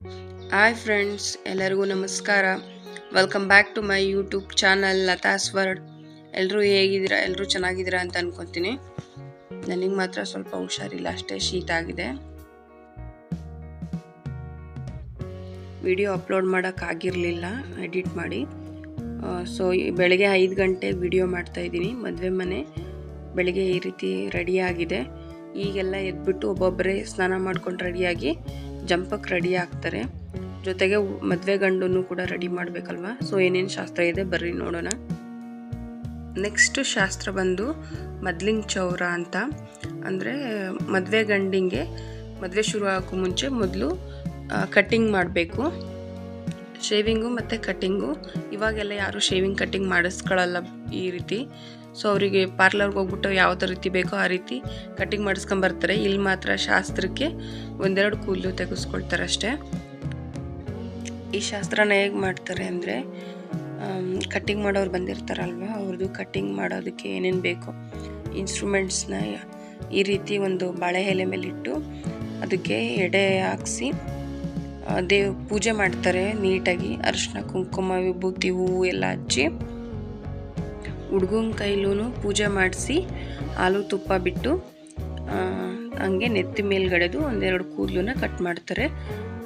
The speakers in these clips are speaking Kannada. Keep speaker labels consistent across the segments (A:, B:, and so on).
A: ಹಾಯ್ ಫ್ರೆಂಡ್ಸ್ ಎಲ್ಲರಿಗೂ ನಮಸ್ಕಾರ. Welcome back to my YouTube channel Latha's world ಎಲ್ಲರೂ ಹೇಗಿದ್ದೀರಾ? ಎಲ್ಲರೂ ಚೆನ್ನಾಗಿದ್ದೀರಾ ಅಂತ ಅನ್ಕೊತೀನಿ. ನನಗೆ ಮಾತ್ರ ಸ್ವಲ್ಪ ಹುಷಾರಿಲ್ಲ, ಅಷ್ಟೇ ಶೀತ ಆಗಿದೆ. ವಿಡಿಯೋ ಅಪ್ಲೋಡ್ ಮಾಡೋಕ್ಕಾಗಿರಲಿಲ್ಲ ಎಡಿಟ್ ಮಾಡಿ. ಸೊ ಬೆಳಗ್ಗೆ ಐದು ಗಂಟೆ ವಿಡಿಯೋ ಮಾಡ್ತಾಯಿದ್ದೀನಿ ಮದುವೆ ಮನೆ ಬೆಳಗ್ಗೆ ಈ ರೀತಿ ರೆಡಿಯಾಗಿದೆ ಈಗೆಲ್ಲ ಎದ್ಬಿಟ್ಟು ಒಬ್ಬೊಬ್ಬರೇ ಸ್ನಾನ ಮಾಡ್ಕೊಂಡು ರೆಡಿಯಾಗಿ ಜಂಪಕ್ಕೆ ರೆಡಿ ಆಗ್ತಾರೆ. ಜೊತೆಗೆ ಮದುವೆ ಗಂಡನ್ನು ಕೂಡ ರೆಡಿ ಮಾಡಬೇಕಲ್ವಾ? ಸೊ ಏನೇನು ಶಾಸ್ತ್ರ ಇದೆ ಬರ್ರಿ ನೋಡೋಣ. ನೆಕ್ಸ್ಟ್ ಶಾಸ್ತ್ರ ಬಂದು ಮದ್ಲಿಂಗ್ ಚೌರ ಅಂತ. ಅಂದರೆ ಮದುವೆ ಗಂಡಿಗೆ ಮದುವೆ ಶುರು ಆಗೋ ಮುಂಚೆ ಮೊದಲು ಕಟ್ಟಿಂಗ್ ಮಾಡಬೇಕು. ಶೇವಿಂಗು ಮತ್ತು ಕಟ್ಟಿಂಗು ಇವಾಗೆಲ್ಲ ಯಾರು ಶೇವಿಂಗ್ ಕಟ್ಟಿಂಗ್ ಮಾಡಿಸ್ಕೊಳ್ಳಲ್ಲ ಈ ರೀತಿ. ಸೊ ಅವರಿಗೆ ಪಾರ್ಲರ್ಗೆ ಹೋಗ್ಬಿಟ್ಟು ಯಾವ ರೀತಿ ಬೇಕೋ ಆ ರೀತಿ ಕಟ್ಟಿಂಗ್ ಮಾಡಿಸ್ಕೊಂಬರ್ತಾರೆ ಇಲ್ಲಿ ಮಾತ್ರ ಶಾಸ್ತ್ರಕ್ಕೆ ಒಂದೆರಡು ಕೂದಲು ತೆಗೆಸ್ಕೊಳ್ತಾರೆ ಅಷ್ಟೇ. ಈ ಶಾಸ್ತ್ರನ ಹೇಗೆ ಮಾಡ್ತಾರೆ ಅಂದರೆ ಕಟ್ಟಿಂಗ್ ಮಾಡೋರು ಬಂದಿರ್ತಾರಲ್ವ ಅವ್ರದ್ದು ಕಟ್ಟಿಂಗ್ ಮಾಡೋದಕ್ಕೆ ಏನೇನು ಬೇಕೋ ಇನ್ಸ್ಟ್ರೂಮೆಂಟ್ಸ್ನ ಈ ರೀತಿ ಒಂದು ಬಾಳೆ ಎಲೆ ಮೇಲೆ ಇಟ್ಟು ಅದಕ್ಕೆ ಎಡೆ ಹಾಕ್ಸಿ ದೇವ್ ಪೂಜೆ ಮಾಡ್ತಾರೆ ನೀಟಾಗಿ. ಅರಿಶಿನ, ಕುಂಕುಮ, ವಿಭೂತಿ, ಹೂವು ಎಲ್ಲ ಹಚ್ಚಿ. ಹುಡ್ಗನ ಕೈಲೂ ಪೂಜೆ ಮಾಡಿಸಿ ಹಾಲು ತುಪ್ಪ ಬಿಟ್ಟು ಹಂಗೆ ನೆತ್ತಿ ಮೇಲ್ಗಡೆದು ಒಂದೆರಡು ಕೂದಲನ್ನ ಕಟ್ ಮಾಡ್ತಾರೆ.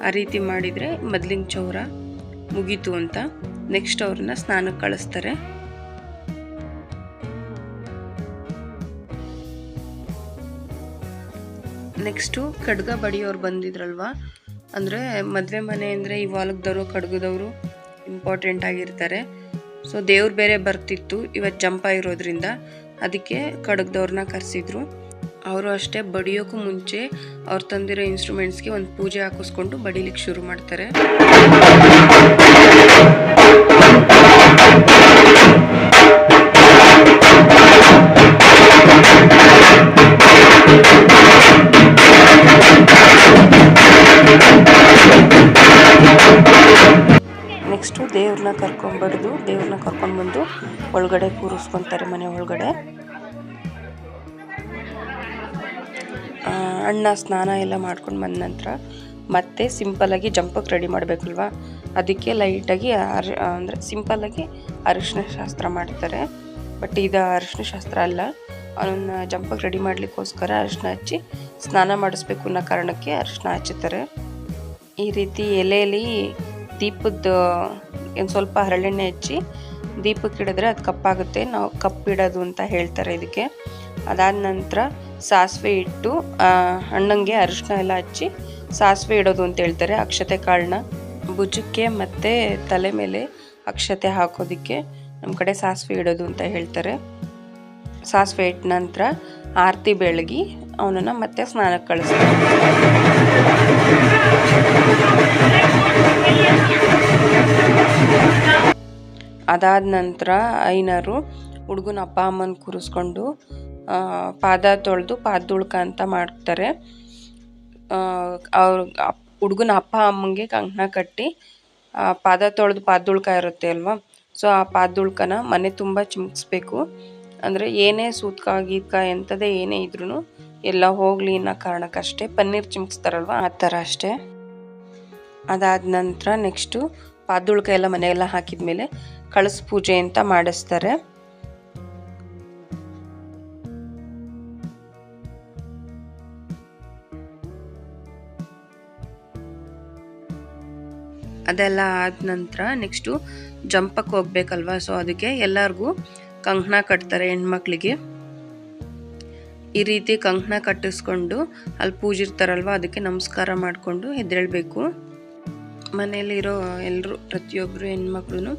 A: ಆ ರೀತಿ ಮಾಡಿದರೆ ಮೊದ್ಲಿನ ಚೌರ ಮುಗೀತು ಅಂತ ನೆಕ್ಸ್ಟ್ ಅವ್ರನ್ನ ಸ್ನಾನಕ್ಕೆ ಕಳಿಸ್ತಾರೆ. ನೆಕ್ಸ್ಟು ಖಡ್ಗ ಬಡಿಯೋರು ಬಂದಿದ್ರಲ್ವಾ? ಅಂದರೆ ಮದುವೆ ಮನೆ ಅಂದರೆ ಈ ವಾಲಕ್ದವರು ಖಡ್ಗದವರು ಇಂಪಾರ್ಟೆಂಟ್ ಆಗಿರ್ತಾರೆ. ಸೊ ದೇವ್ರು ಬೇರೆ ಬರ್ತಿತ್ತು ಇವತ್ತು ಜಂಪ ಇರೋದ್ರಿಂದ. ಅದಕ್ಕೆ ಖಡಗ್ದವ್ರನ್ನ ಕರೆಸಿದ್ರು. ಅವರು ಅಷ್ಟೇ ಬಡಿಯೋಕ್ಕೂ ಮುಂಚೆ ಅವ್ರು ತಂದಿರೋ ಇನ್ಸ್ಟ್ರೂಮೆಂಟ್ಸ್ಗೆ ಒಂದು ಪೂಜೆ ಹಾಕಿಸ್ಕೊಂಡು ಬಡಿಲಿಕ್ಕೆ ಶುರು ಮಾಡ್ತಾರೆ. ನೆಕ್ಸ್ಟು ದೇವ್ರನ್ನ ಕರ್ಕೊಂಡ್ಬಡ್ದು ದೇವ್ರ ಒಳಗಡೆ ಕೂರಿಸ್ಕೊತಾರೆ ಮನೆ ಒಳಗಡೆ. ಅಣ್ಣ ಸ್ನಾನ ಎಲ್ಲ ಮಾಡ್ಕೊಂಡು ಬಂದ ನಂತರ ಮತ್ತೆ ಸಿಂಪಲ್ಲಾಗಿ ಜಂಪಕ್ಕೆ ರೆಡಿ ಮಾಡಬೇಕಲ್ವಾ? ಅದಕ್ಕೆ ಲೈಟಾಗಿ ಅರ್, ಅಂದರೆ ಸಿಂಪಲ್ಲಾಗಿ ಅರಿಶಿನ ಶಾಸ್ತ್ರ ಮಾಡ್ತಾರೆ. ಬಟ್ ಇದು ಅರಿಶಿನ ಶಾಸ್ತ್ರ ಅಲ್ಲ. ಅವನನ್ನ ಜಂಪಕ್ಕೆ ರೆಡಿ ಮಾಡಲಿಕ್ಕೋಸ್ಕರ ಅರಿಶಿನ ಹಚ್ಚಿ ಸ್ನಾನ ಮಾಡಿಸ್ಬೇಕು ಅನ್ನೋ ಕಾರಣಕ್ಕೆ ಅರಿಶಿನ ಹಚ್ಚುತ್ತಾರೆ ಈ ರೀತಿ ಎಲೆಯಲ್ಲಿ ದೀಪದ ಏನು ಸ್ವಲ್ಪ ಹರಳೆಣ್ಣೆ ಹಚ್ಚಿ ದೀಪಕ್ಕೆ ಇಡಿದ್ರೆ ಅದು ಕಪ್ಪಾಗುತ್ತೆ. ನಾವು ಕಪ್ಪಿಡೋದು ಅಂತ ಹೇಳ್ತಾರೆ ಇದಕ್ಕೆ. ಅದಾದ ನಂತರ ಸಾಸಿವೆ ಇಟ್ಟು ಅಣ್ಣಂಗೆ ಅರಿಶಿನ ಎಲ್ಲ ಹಚ್ಚಿ ಸಾಸಿವೆ ಇಡೋದು ಅಂತ ಹೇಳ್ತಾರೆ ಅಕ್ಷತೆ ಕಾಳನ್ನ. ಭುಜಕ್ಕೆ ಮತ್ತು ತಲೆ ಮೇಲೆ ಅಕ್ಷತೆ ಹಾಕೋದಕ್ಕೆ ನಮ್ಮ ಕಡೆ ಸಾಸಿವೆ ಇಡೋದು ಅಂತ ಹೇಳ್ತಾರೆ. ಸಾಸಿವೆ ಇಟ್ಟ ನಂತರ ಆರತಿ ಬೆಳಗಿ ಅವನನ್ನು ಮತ್ತೆ ಸ್ನಾನಕ್ಕೆ ಕಳಿಸ್ತಾರೆ. ಅದಾದ ನಂತರ ಐನರು ಹುಡುಗನ ಅಪ್ಪ ಅಮ್ಮನ ಕೂರಿಸ್ಕೊಂಡು ಪಾದ ತೊಳೆದು ಪಾದುಳ್ಕ ಅಂತ ಮಾಡ್ತಾರೆ. ಅವ್ರ ಹುಡುಗನ ಅಪ್ಪ ಅಮ್ಮಂಗೆ ಕಂಕಣ ಕಟ್ಟಿ ಪಾದ ತೊಳೆದು ಪಾದುಳ್ಕ ಇರುತ್ತೆ ಅಲ್ವಾ? ಸೊ, ಆ ಪಾದುಳ್ಕನ ಮನೆ ತುಂಬ ಚಿಮ್ಕಿಸ್ಬೇಕು ಅಂದರೆ ಏನೇ ಸೂತ್ಕ ಗೀತ್ಕ ಎಂಥದೇ ಏನೇ ಇದ್ರೂ ಎಲ್ಲ ಹೋಗಲಿ ಅನ್ನೋ ಕಾರಣಕ್ಕಷ್ಟೇ ಪನ್ನೀರ್ ಚಿಮ್ಕಿಸ್ತಾರಲ್ವ ಆ ಥರ ಅಷ್ಟೇ. ಅದಾದ ನಂತರ ನೆಕ್ಸ್ಟು ಪಾದುಳ್ಕ ಎಲ್ಲ ಮನೆಯೆಲ್ಲ ಹಾಕಿದ ಮೇಲೆ ಕಳಸ ಪೂಜೆ ಅಂತ ಮಾಡಿಸ್ತಾರೆ. ಅದೆಲ್ಲ ಆದ ನಂತರ ನೆಕ್ಸ್ಟು ಜಂಪಕ್ಕೆ ಹೋಗ್ಬೇಕಲ್ವಾ? ಸೊ ಅದಕ್ಕೆ ಎಲ್ಲರಿಗೂ ಕಂಕಣ ಕಟ್ತಾರೆ ಹೆಣ್ಮಕ್ಳಿಗೆ. ಈ ರೀತಿ ಕಂಕಣ ಕಟ್ಟಿಸ್ಕೊಂಡು ಅಲ್ಲಿ ಪೂಜಿರ್ತಾರಲ್ವ? ಅದಕ್ಕೆ ನಮಸ್ಕಾರ ಮಾಡಿಕೊಂಡು ಎದ್ದೇಳಬೇಕು. ಮನೆಯಲ್ಲಿರೋ ಎಲ್ಲರೂ ಪ್ರತಿಯೊಬ್ಬರು ಹೆಣ್ಮಕ್ಳು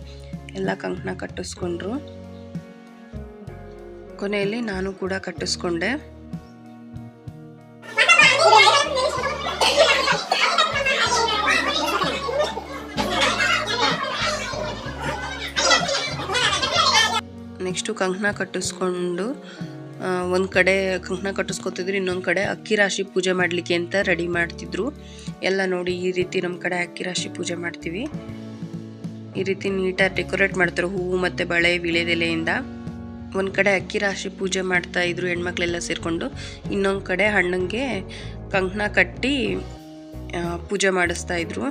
A: ಎಲ್ಲ ಕಂಕಣ ಕಟ್ಟಿಸ್ಕೊಂಡ್ರು. ಕೊನೆಯಲ್ಲಿ ನಾನು ಕೂಡ ಕಟ್ಟಿಸ್ಕೊಂಡೆ. ನೆಕ್ಸ್ಟು ಕಂಕಣ ಕಟ್ಟಿಸ್ಕೊಂಡು ಒಂದು ಕಡೆ ಕಂಕಣ ಕಟ್ಟಿಸ್ಕೊತಿದ್ರು, ಇನ್ನೊಂದು ಕಡೆ ಅಕ್ಕಿ ರಾಶಿ ಪೂಜೆ ಮಾಡಲಿಕ್ಕೆ ಅಂತ ರೆಡಿ ಮಾಡ್ತಿದ್ರು. ಎಲ್ಲ ನೋಡಿ ಈ ರೀತಿ ನಮ್ಮ ಕಡೆ ಅಕ್ಕಿ ರಾಶಿ ಪೂಜೆ ಮಾಡ್ತೀವಿ. ಈ ರೀತಿ ನೀಟಾಗಿ ಡೆಕೋರೇಟ್ ಮಾಡ್ತಾರೆ. ಹೂವು ಮತ್ತು ಬಳೆ ವಿಳೆದೆಲೆಯಿಂದ. ಒಂದು ಕಡೆ ಅಕ್ಕಿ ರಾಶಿ ಪೂಜೆ ಮಾಡ್ತಾ ಇದ್ರು ಹೆಣ್ಮಕ್ಳೆಲ್ಲ ಸೇರಿಕೊಂಡು. ಇನ್ನೊಂದು ಕಡೆ ಹಣ್ಣಂಗೆ ಕಂಕಣ ಕಟ್ಟಿ ಪೂಜೆ ಮಾಡಿಸ್ತಾ ಇದ್ರು.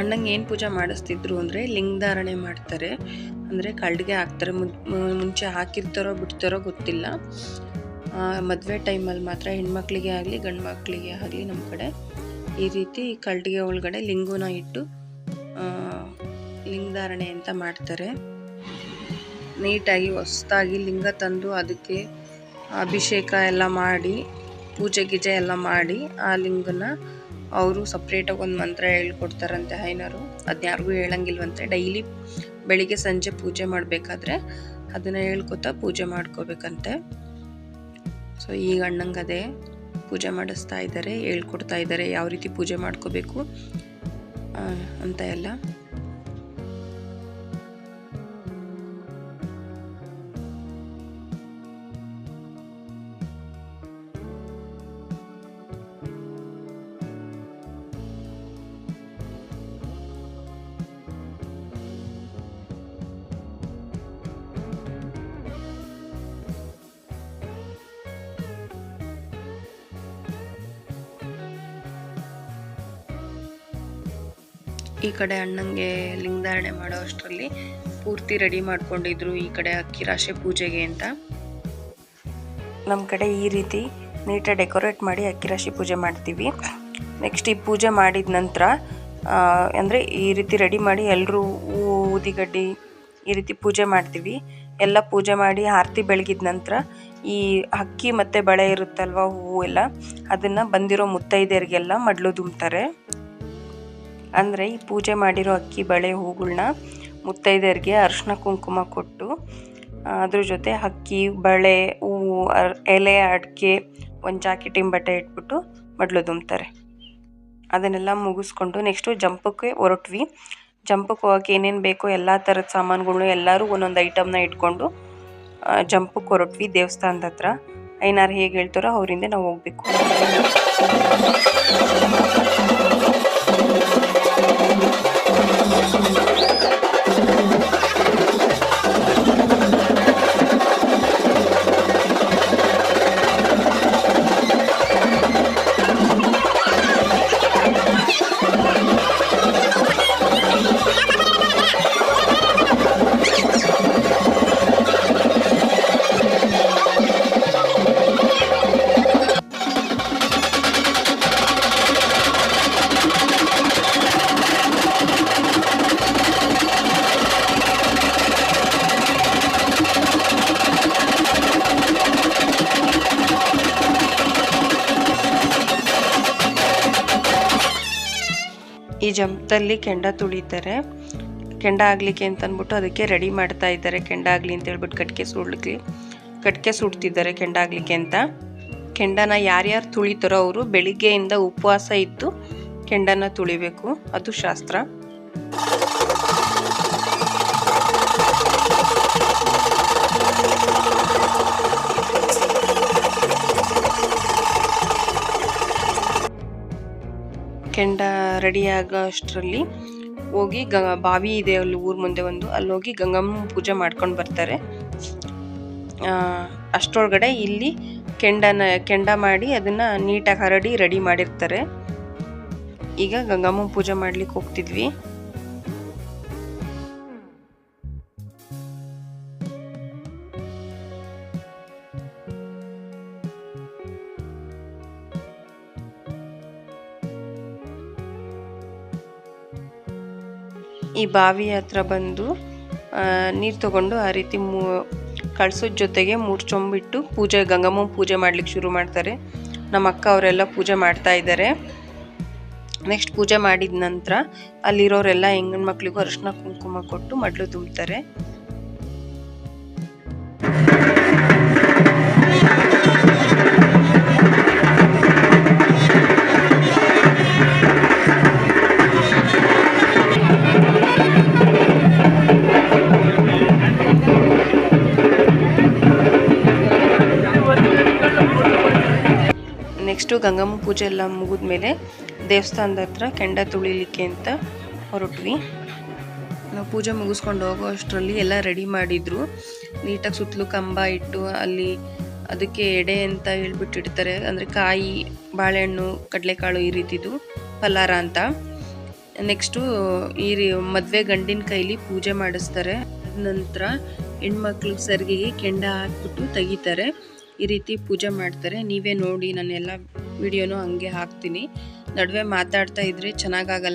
A: ಅಣ್ಣಂಗೆ ಏನು ಪೂಜೆ ಮಾಡಿಸ್ತಿದ್ರು ಅಂದರೆ ಲಿಂಗಧಾರಣೆ ಮಾಡ್ತಾರೆ. ಅಂದರೆ ಕಳ್ಳಿಗೆ ಹಾಕ್ತಾರೆ. ಮುಂಚೆ ಹಾಕಿರ್ತಾರೋ ಬಿಡ್ತಾರೋ ಗೊತ್ತಿಲ್ಲ. ಮದುವೆ ಟೈಮಲ್ಲಿ ಮಾತ್ರ ಹೆಣ್ಮಕ್ಳಿಗೆ ಆಗಲಿ ಗಂಡು ಮಕ್ಕಳಿಗೆ ಆಗಲಿ ನಮ್ಮ ಕಡೆ ಈ ರೀತಿ ಕಲ್ಟಿಗೆ ಒಳಗಡೆ ಲಿಂಗುನ ಇಟ್ಟು ಲಿಂಗಧಾರಣೆ ಅಂತ ಮಾಡ್ತಾರೆ. ನೀಟಾಗಿ ಹೊಸ್ದಾಗಿ ಲಿಂಗ ತಂದು ಅದಕ್ಕೆ ಅಭಿಷೇಕ ಎಲ್ಲ ಮಾಡಿ, ಪೂಜೆ ಗೀಜೆ ಎಲ್ಲ ಮಾಡಿ ಆ ಲಿಂಗನ ಅವರು ಸಪ್ರೇಟಾಗಿ ಒಂದು ಮಂತ್ರ ಹೇಳ್ಕೊಡ್ತಾರಂತೆ ಹೈನರು. ಅದನ್ನ ಯಾರಿಗೂ ಹೇಳಂಗಿಲ್ವಂತೆ. ಡೈಲಿ ಬೆಳಿಗ್ಗೆ ಸಂಜೆ ಪೂಜೆ ಮಾಡಬೇಕಾದ್ರೆ ಅದನ್ನು ಹೇಳ್ಕೊತಾ ಪೂಜೆ ಮಾಡ್ಕೋಬೇಕಂತೆ. ಸೊ ಈಗ ಅಣ್ಣಂಗೆ ಪೂಜೆ ಮಾಡಿಸ್ತಾ ಇದ್ದಾರೆ ಹೇಳ್ಕೊಡ್ತಾ ಇದ್ದಾರೆ ಯಾವ ರೀತಿ ಪೂಜೆ ಮಾಡ್ಕೋಬೇಕು ಅಂತ ಎಲ್ಲ. ಈ ಕಡೆ ಅಣ್ಣಂಗೆ ಲಿಂಗಧಾರಣೆ ಮಾಡೋ ಅಷ್ಟರಲ್ಲಿ ಪೂರ್ತಿ ರೆಡಿ ಮಾಡ್ಕೊಂಡಿದ್ರು ಈ ಕಡೆ ಅಕ್ಕಿ ರಾಶಿ ಪೂಜೆಗೆ ಅಂತ. ನಮ್ಮ ಕಡೆ ಈ ರೀತಿ ನೀಟಾಗಿ ಡೆಕೋರೇಟ್ ಮಾಡಿ ಅಕ್ಕಿ ರಾಶಿ ಪೂಜೆ ಮಾಡ್ತೀವಿ. ನೆಕ್ಸ್ಟ್ ಈ ಪೂಜೆ ಮಾಡಿದ ನಂತರ ಅಂದರೆ ಈ ರೀತಿ ರೆಡಿ ಮಾಡಿ ಎಲ್ಲರೂ ಊದಿಗಡ್ಡಿ ಈ ರೀತಿ ಪೂಜೆ ಮಾಡ್ತೀವಿ. ಎಲ್ಲ ಪೂಜೆ ಮಾಡಿ ಆರತಿ ಬೆಳಗಿದ ನಂತರ ಈ ಅಕ್ಕಿ ಮತ್ತು ಬಳೆ ಇರುತ್ತಲ್ವ ಹೂವು ಎಲ್ಲ ಅದನ್ನು ಬಂದಿರೋ ಮುತ್ತೈದೆಯರಿಗೆಲ್ಲ ಮಡ್ಲು ದುಮ್ತಾರೆ ಅಂದರೆ ಈ ಪೂಜೆ ಮಾಡಿರೋ ಅಕ್ಕಿ, ಬಳೆ ಹೂಗಳನ್ನ ಮುತ್ತೈದೆಯರಿಗೆ ಅರ್ಶಿನ ಕುಂಕುಮ ಕೊಟ್ಟು, ಅದ್ರ ಜೊತೆ ಅಕ್ಕಿ, ಬಳೆ, ಹೂವು ಎಲೆ, ಅಡಿಕೆ, ಒಂದು ಜಾಕೆಟಿನ ಬಟ್ಟೆ ಇಟ್ಬಿಟ್ಟು ಮಡ್ಲು ದುಮ್ತಾರೆ. ಅದನ್ನೆಲ್ಲ ಮುಗಿಸ್ಕೊಂಡು ನೆಕ್ಸ್ಟು ಜಂಪಕ್ಕೆ ಹೊರಟ್ವಿ. ಜಂಪಕ್ಕೆ ಹೋಗೋಕ್ಕೆ ಏನೇನು ಬೇಕೋ ಎಲ್ಲ ಥರದ ಸಾಮಾನುಗಳು ಎಲ್ಲರೂ ಒಂದೊಂದು ಐಟಮ್ನ ಇಟ್ಕೊಂಡು ಜಂಪಕ್ಕೆ ಹೊರಟ್ವಿ ದೇವಸ್ಥಾನದ ಹತ್ರ. ಐನಾರು ಹೇಗೆ ಹೇಳ್ತಾರೋ ಅವರಿಂದ ನಾವು ಹೋಗ್ಬೇಕು. ಜಂಪದಲ್ಲಿ ಕೆಂಡ ತುಳಿತಾರೆ. ಕೆಂಡ ಆಗಲಿಕ್ಕೆ ಅಂತ ಅಂದ್ಬಿಟ್ಟು ಅದಕ್ಕೆ ರೆಡಿ ಮಾಡ್ತಾ ಇದ್ದಾರೆ. ಕೆಂಡ ಆಗಲಿ ಅಂತ ಹೇಳ್ಬಿಟ್ಟು ಕಟ್ಕೆ ಸುಡ್ಲಿಕ್ಕೆ ಕಟ್ಕೆ ಸುಡ್ತಿದ್ದಾರೆ ಕೆಂಡ ಆಗಲಿಕ್ಕೆ ಅಂತ. ಕೆಂಡನ ಯಾರ್ಯಾರು ತುಳಿತಾರೋ ಅವರು ಬೆಳಿಗ್ಗೆಯಿಂದ ಉಪವಾಸ ಇದ್ದು ಕೆಂಡನ ತುಳಿಬೇಕು. ಅದು ಶಾಸ್ತ್ರ. ಕೆಂಡ ರೆಡಿ ಆಗೋ ಅಷ್ಟರಲ್ಲಿ ಹೋಗಿ ಗ ಬಾವಿ ಇದೆ ಅಲ್ಲಿ ಊರ ಮುಂದೆ ಒಂದು, ಅಲ್ಲಿ ಹೋಗಿ ಗಂಗಮ್ಮ ಪೂಜೆ ಮಾಡ್ಕೊಂಡು ಬರ್ತಾರೆ. ಅಷ್ಟರೊಳಗಡೆ ಇಲ್ಲಿ ಕೆಂಡನ, ಕೆಂಡ ಮಾಡಿ ಅದನ್ನು ನೀಟಾಗಿ ಹರಡಿ ರೆಡಿ ಮಾಡಿರ್ತಾರೆ. ಈಗ ಗಂಗಮ್ಮ ಪೂಜೆ ಮಾಡ್ಲಿಕ್ಕೆ ಹೋಗ್ತಿದ್ವಿ. ಈ ಬಾವಿ ಹತ್ರ ಬಂದು ನೀರು ತಗೊಂಡು ಆ ರೀತಿ ಮೂ, ಕಳ್ಸೋದ್ ಜೊತೆಗೆ ಮೂರು ಚೊಂಬಿಟ್ಟು ಪೂಜೆ ಗಂಗಮ್ಮ ಪೂಜೆ ಮಾಡ್ಲಿಕ್ಕೆ ಶುರು ಮಾಡ್ತಾರೆ. ನಮ್ಮ ಅಕ್ಕ ಅವರೆಲ್ಲ ಪೂಜೆ ಮಾಡ್ತಾ ಇದ್ದಾರೆ ನೆಕ್ಸ್ಟ್ ಪೂಜೆ ಮಾಡಿದ ನಂತರ ಅಲ್ಲಿರೋರೆಲ್ಲ ಹೆಂಗನ ಮಕ್ಕಳಿಗೂ ಅರಿಶಿನ ಕುಂಕುಮ ಕೊಟ್ಟು ಮಡ್ಲು ತುಂಬ್ತಾರೆ. ನೆಕ್ಸ್ಟು ಗಂಗಮ್ಮ ಪೂಜೆ ಎಲ್ಲ ಮುಗಿದ್ಮೇಲೆ ದೇವಸ್ಥಾನದ ಹತ್ರ ಕೆಂಡ ತುಳಿಲಿಕ್ಕೆ ಅಂತ ಹೊರಟ್ವಿ. ನಾವು ಪೂಜೆ ಮುಗಿಸ್ಕೊಂಡು ಹೋಗೋ ಅಷ್ಟರಲ್ಲಿ ಎಲ್ಲ ರೆಡಿ ಮಾಡಿದ್ರು. ನೀಟಾಗಿ ಸುತ್ತಲೂ ಕಂಬ ಇಟ್ಟು ಅಲ್ಲಿ ಅದಕ್ಕೆ ಎಡೆ ಅಂತ ಹೇಳ್ಬಿಟ್ಟು ಇಡ್ತಾರೆ ಅಂದರೆ ಕಾಯಿ, ಬಾಳೆಹಣ್ಣು, ಕಡಲೆಕಾಳು ಈ ರೀತಿದು ಫಲಾರ ಅಂತ. ನೆಕ್ಸ್ಟು ಈ ಮದ್ವೆ ಗಂಡಿನ ಕೈಲಿ ಪೂಜೆ ಮಾಡಿಸ್ತಾರೆ. ನಂತರ ಹೆಣ್ಮಕ್ಳು ಸರಿಗೆಗೆ ಕೆಂಡ ಹಾಕ್ಬಿಟ್ಟು ತೆಗಿತಾರೆ. ಈ ರೀತಿ ಪೂಜೆ ಮಾಡ್ತಾರೆ. ನೀವೇ ನೋಡಿ ನಾನು ಎಲ್ಲ ವಿಡಿಯೋನು ಹಂಗೆ ಹಾಕ್ತೀನಿ. ನಡುವೆ ಮಾತಾಡ್ತಾ ಇದ್ರೆ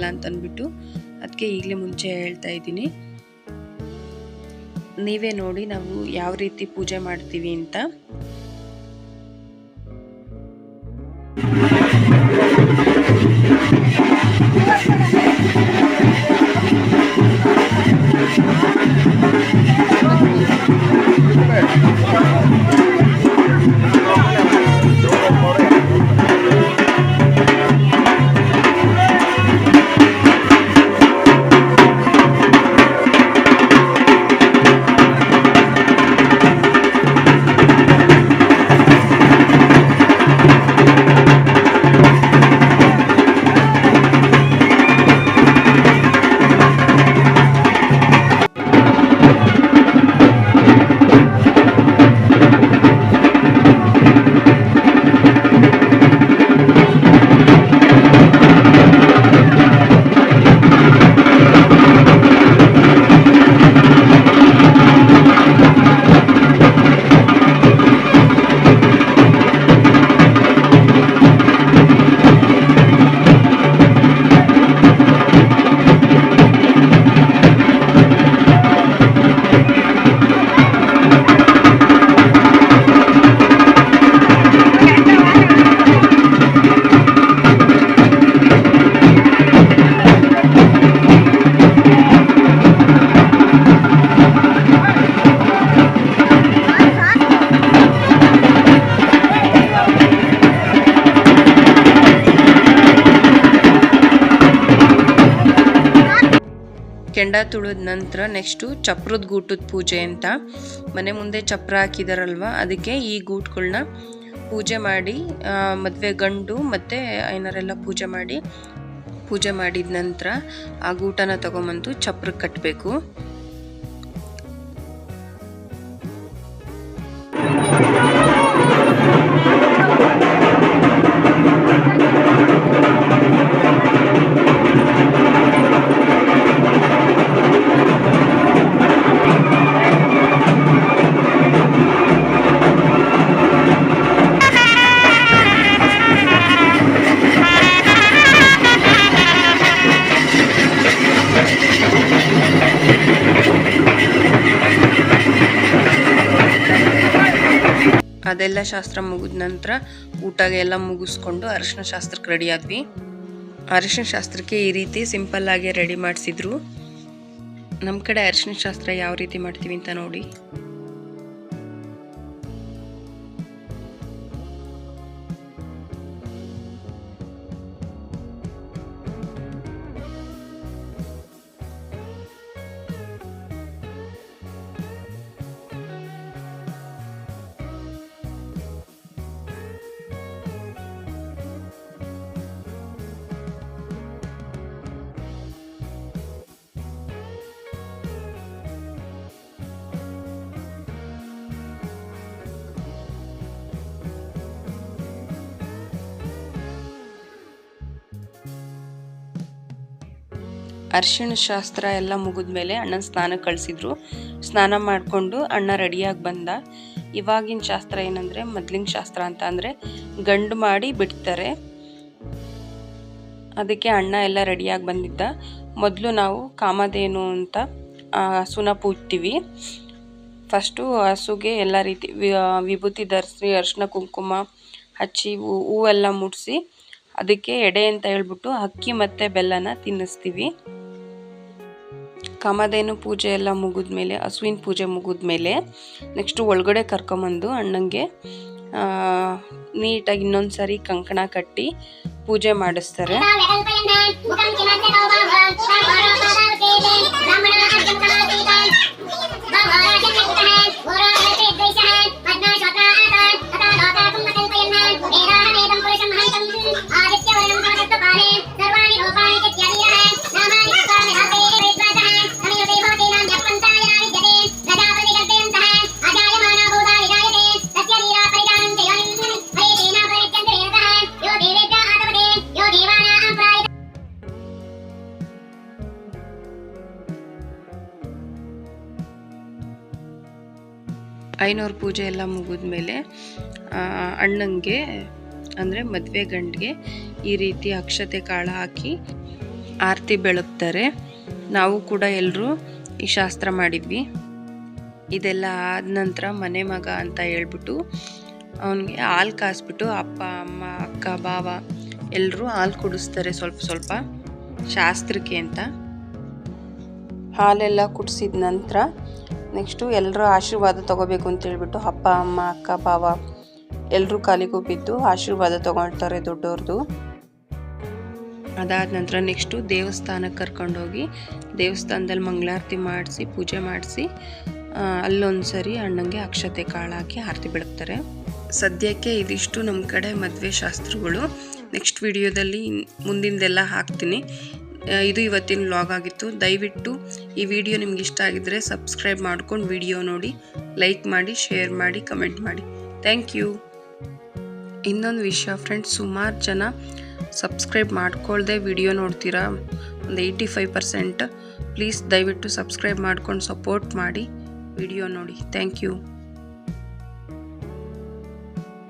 A: ಅಂತ ಅಂದ್ಬಿಟ್ಟು ಅದಕ್ಕೆ ಈಗಲೇ ಮುಂಚೆ ಹೇಳ್ತಾ ಇದ್ದೀನಿ. ನೀವೇ ನೋಡಿ ನಾವು ಯಾವ ರೀತಿ ಪೂಜೆ ಮಾಡ್ತೀವಿ ಅಂತ. ಕೆಂಡ ತುಳಿದ ನಂತರ ನೆಕ್ಸ್ಟು ಚಪ್ರದ ಗೂಟದ ಪೂಜೆ ಅಂತ. ಮನೆ ಮುಂದೆ ಚಪ್ರ ಹಾಕಿದಾರಲ್ವ? ಅದಕ್ಕೆ ಈ ಗೂಟ್ಗಳನ್ನ ಪೂಜೆ ಮಾಡಿ ಮದುವೆ ಗಂಡು ಮತ್ತು ಏನಾರೆಲ್ಲ ಪೂಜೆ ಮಾಡಿ, ಪೂಜೆ ಮಾಡಿದ ನಂತರ ಆ ಗೂಟನ ತಗೊಂಬಂದು ಚಪ್ರಕ್ಕೆ ಕಟ್ಟಬೇಕು ಅದೆಲ್ಲ ಶಾಸ್ತ್ರ ಮುಗಿದ ನಂತರ ಊಟ ಎಲ್ಲ ಮುಗಿಸ್ಕೊಂಡು ಅರಿಶಿನ ಶಾಸ್ತ್ರಕ್ಕೆ ರೆಡಿ ಆದ್ವಿ. ಅರಿಶಿನ ಶಾಸ್ತ್ರಕ್ಕೆ ಈ ರೀತಿ ಸಿಂಪಲ್ ಆಗಿ ರೆಡಿ ಮಾಡಿಸಿದ್ರು. ನಮ್ಮ ಕಡೆ ಅರಿಶಿನ ಶಾಸ್ತ್ರ ಯಾವ ರೀತಿ ಮಾಡ್ತೀವಿ ಅಂತ ನೋಡಿ. ಅರಿಶಿಣ ಶಾಸ್ತ್ರ ಎಲ್ಲ ಮುಗಿದ್ಮೇಲೆ ಅಣ್ಣನ ಸ್ನಾನ ಕಳಿಸಿದ್ರು. ಸ್ನಾನ ಮಾಡಿಕೊಂಡು ಅಣ್ಣ ರೆಡಿಯಾಗಿ ಬಂದ. ಇವಾಗಿನ ಶಾಸ್ತ್ರ ಏನಂದರೆ ಮೊದ್ಲಿನ ಶಾಸ್ತ್ರ ಅಂತ ಅಂದರೆ ಗಂಡು ಮಾಡಿ ಬಿಡ್ತಾರೆ. ಅದಕ್ಕೆ ಅಣ್ಣ ಎಲ್ಲ ರೆಡಿಯಾಗಿ ಬಂದಿದ್ದ. ಮೊದಲು ನಾವು ಕಾಮಧೇನು ಅಂತ ಹಸುನ ಪೂಜ್ತೀವಿ. ಫಸ್ಟು ಹಸುಗೆ ಎಲ್ಲ ರೀತಿ ವಿಭೂತಿ ಧರಿಸಿ ಅರಿಶಿನ ಕುಂಕುಮ ಹಚ್ಚಿ ಹೂವೆಲ್ಲ ಮುಡಿಸಿ ಅದಕ್ಕೆ ಎಡೆ ಅಂತ ಹೇಳ್ಬಿಟ್ಟು ಅಕ್ಕಿ ಮತ್ತು ಬೆಲ್ಲನ ತಿನ್ನಿಸ್ತೀವಿ. ಕಾಮಧೇನು ಪೂಜೆ ಎಲ್ಲ ಮುಗಿದ್ಮೇಲೆ ಹಸುವಿನ ಪೂಜೆ ಮುಗಿದ್ಮೇಲೆ ನೆಕ್ಸ್ಟು ಒಳಗಡೆ ಕರ್ಕೊಂಬಂದು ಅಣ್ಣಂಗೆ ನೀಟಾಗಿ ಇನ್ನೊಂದು ಸಾರಿ ಕಂಕಣ ಕಟ್ಟಿ ಪೂಜೆ ಮಾಡಿಸ್ತಾರೆ ಐನೂರು ಪೂಜೆ ಎಲ್ಲ ಮುಗಿದ್ಮೇಲೆ ಅಣ್ಣಂಗೆ, ಅಂದರೆ ಮದುವೆ ಗಂಡಿಗೆ ಈ ರೀತಿ ಅಕ್ಷತೆ ಕಾಳು ಹಾಕಿ ಆರತಿ ಬೆಳಗ್ತಾರೆ. ನಾವು ಕೂಡ ಎಲ್ಲರೂ ಈ ಶಾಸ್ತ್ರ ಮಾಡಿದ್ವಿ. ಇದೆಲ್ಲ ಆದ ನಂತರ ಮನೆ ಮಗ ಅಂತ ಹೇಳ್ಬಿಟ್ಟು ಅವನಿಗೆ ಹಾಲು ಕಾಸ್ಬಿಟ್ಟು ಅಪ್ಪ, ಅಮ್ಮ, ಅಕ್ಕ, ಬಾವ ಎಲ್ಲರೂ ಹಾಲು ಕುಡಿಸ್ತಾರೆ ಸ್ವಲ್ಪ ಸ್ವಲ್ಪ ಶಾಸ್ತ್ರಕ್ಕೆ ಅಂತ. ಹಾಲೆಲ್ಲ ಕುಡಿಸಿದ ನಂತರ ನೆಕ್ಸ್ಟು ಎಲ್ಲರ ಆಶೀರ್ವಾದ ತಗೋಬೇಕು ಅಂತ ಹೇಳ್ಬಿಟ್ಟು ಅಪ್ಪ, ಅಮ್ಮ, ಅಕ್ಕ ಭಾವ ಎಲ್ಲರೂ ಕಾಲಿಗೂ ಬಿದ್ದು ಆಶೀರ್ವಾದ ತೊಗೊಳ್ತಾರೆ ದೊಡ್ಡವ್ರದ್ದು ಅದಾದ ನಂತರ ನೆಕ್ಸ್ಟು ದೇವಸ್ಥಾನಕ್ಕೆ ಕರ್ಕೊಂಡೋಗಿ ದೇವಸ್ಥಾನದಲ್ಲಿ ಮಂಗಳಾರತಿ ಮಾಡಿಸಿ, ಪೂಜೆ ಮಾಡಿಸಿ ಅಲ್ಲೊಂದು ಸರಿ ಅಣ್ಣಂಗೆ ಅಕ್ಷತೆ ಕಾಳು ಹಾಕಿ ಆರತಿ ಬಿಡುತ್ತಾರೆ. ಸದ್ಯಕ್ಕೆ ಇದಿಷ್ಟು ನಮ್ಮ ಕಡೆ ಮದುವೆ ಶಾಸ್ತ್ರಗಳು. ನೆಕ್ಸ್ಟ್ ವಿಡಿಯೋದಲ್ಲಿ ಮುಂದಿಂದೆಲ್ಲ ಹಾಕ್ತೀನಿ. ಇದು ಇವತ್ತಿನ ವ್ಲಾಗ್ ಆಗಿತ್ತು. ದಯವಿಟ್ಟು ಈ ವಿಡಿಯೋ ನಿಮ್ಗೆ ಇಷ್ಟ ಆಗಿದ್ರೆ ಸಬ್ಸ್ಕ್ರೈಬ್ ಮಾಡ್ಕೊಂಡು ವಿಡಿಯೋ ನೋಡಿ ಲೈಕ್ ಮಾಡಿ ಶೇರ್ ಮಾಡಿ ಕಮೆಂಟ್ ಮಾಡಿ. ಥ್ಯಾಂಕ್ ಯು ಇನ್ನೊಂದು ವಿಷಯ ಫ್ರೆಂಡ್ಸ್ ಸುಮಾರು ಜನ ಸಬ್ಸ್ಕ್ರೈಬ್ ಮಾಡ್ಕೊಳ್ದೆ ವಿಡಿಯೋ ನೋಡ್ತೀರಾ? ಒಂದು ಏಯ್ಟಿ ಫೈವ್ ಪರ್ಸೆಂಟ್ ಪ್ಲೀಸ್ ದಯವಿಟ್ಟು ಸಬ್ಸ್ಕ್ರೈಬ್ ಮಾಡ್ಕೊಂಡು ಸಪೋರ್ಟ್ ಮಾಡಿ ವಿಡಿಯೋ ನೋಡಿ. Thank you